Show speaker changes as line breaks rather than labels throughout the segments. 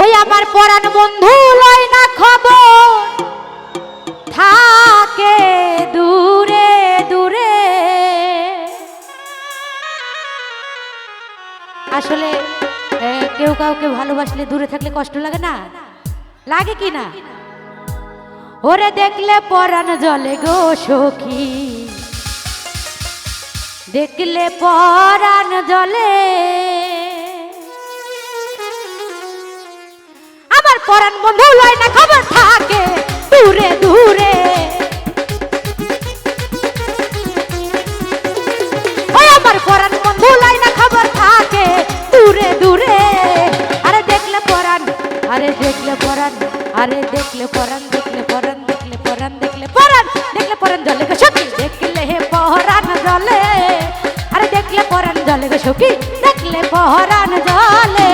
ওই আমার পরাণ বন্ধু লয় না খবর। থাকে দূরে দূরে। আসলে কেউ কাউকে ভালোবাসলে দূরে থাকলে কষ্ট লাগে না? লাগে কি না? ওরে দেখলে পরাণ জলে গো সখী। দেখলে পরাণ জলে আমার পরাণ বন্ধু লয় না খবর থাকে। দূরে দূরে। ওই আমার পরাণ বন্ধু লয় না খবর থাকে। দূরে দূরে। আরে দেখলে পরাণ আরে দেখলে পরাণ আরে দেখলে পরাণ দেখলে পরাণ দেখলে পরাণ দেখলে পরাণ দেখলে পরাণ জলে গো সখী, দেখলে হে পরাণ জলে। আরে দেখলে জলে গো দেখলে জলে।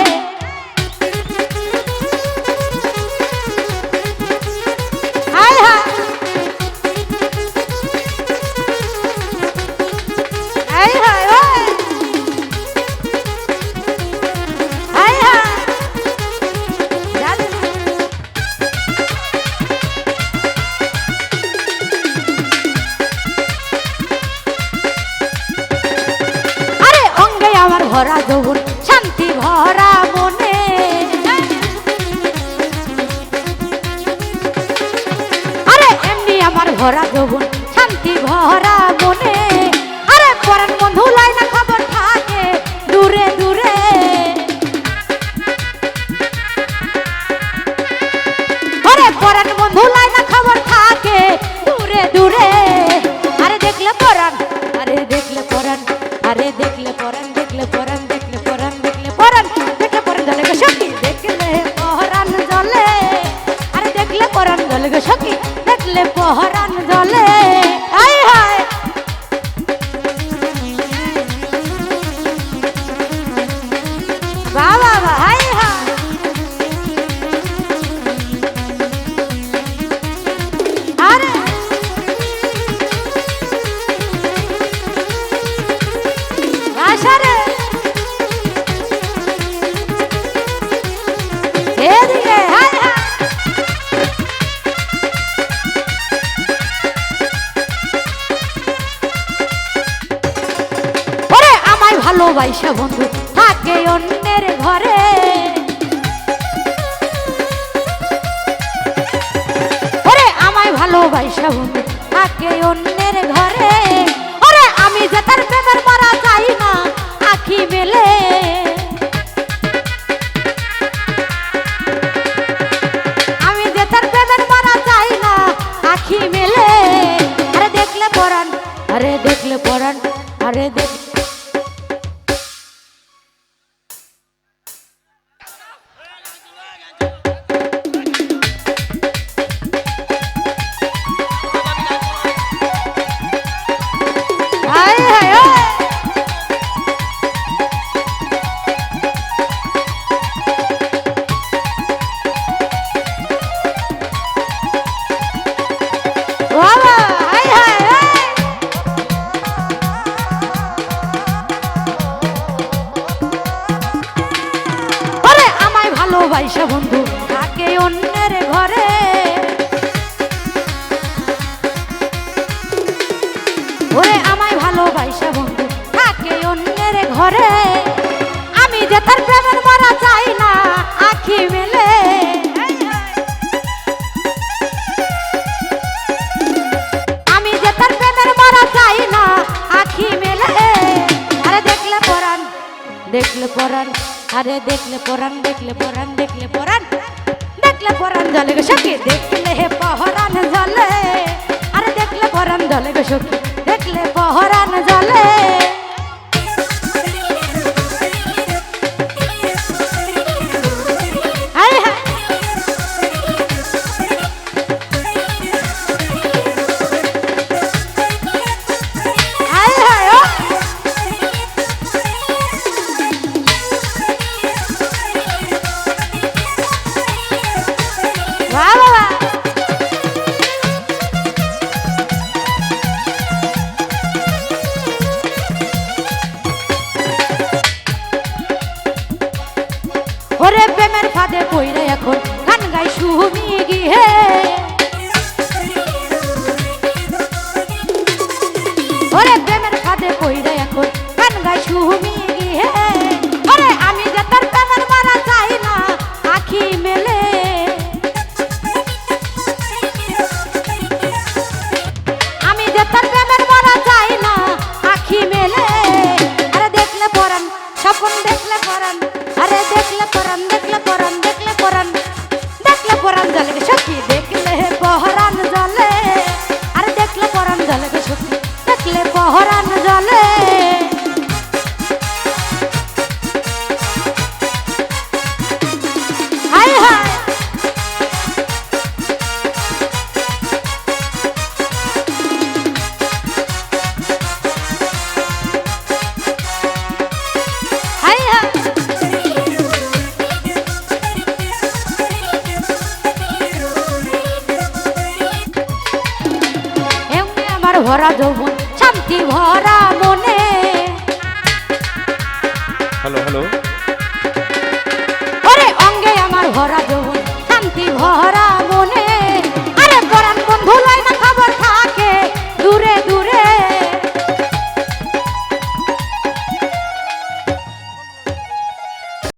ভরা দৌড় শান্তি ভরা মনে। আরে এমনি আমার ভরা দৌড় শান্তি ভরা ভালোবাসা বন্ধু থাকে অন্যের ঘরে। ভালোবাসা বন্ধু, থাকে অন্যের ঘরে। ওরে আমায় ভালোবাসা বন্ধু, থাকে অন্যের ঘরে। আমি যে তার প্রেমের মারা চাই না, আখি মেলে। আমি যে তার প্রেমের মারা চাই না, আখি মেলে। আরে দেখলে পরাণ দেখলে পরাণ। আরে দেখলে পরান দেখলে পরান দেখলে পরান দেখলে পরান জলে গো সখী, দেখলে হে পহরান জলে। আরে দেখলে পরান জলে গো সখী। 再过一 আমার ভরা যৌবন শান্তি ভরা মনে।
Hello hello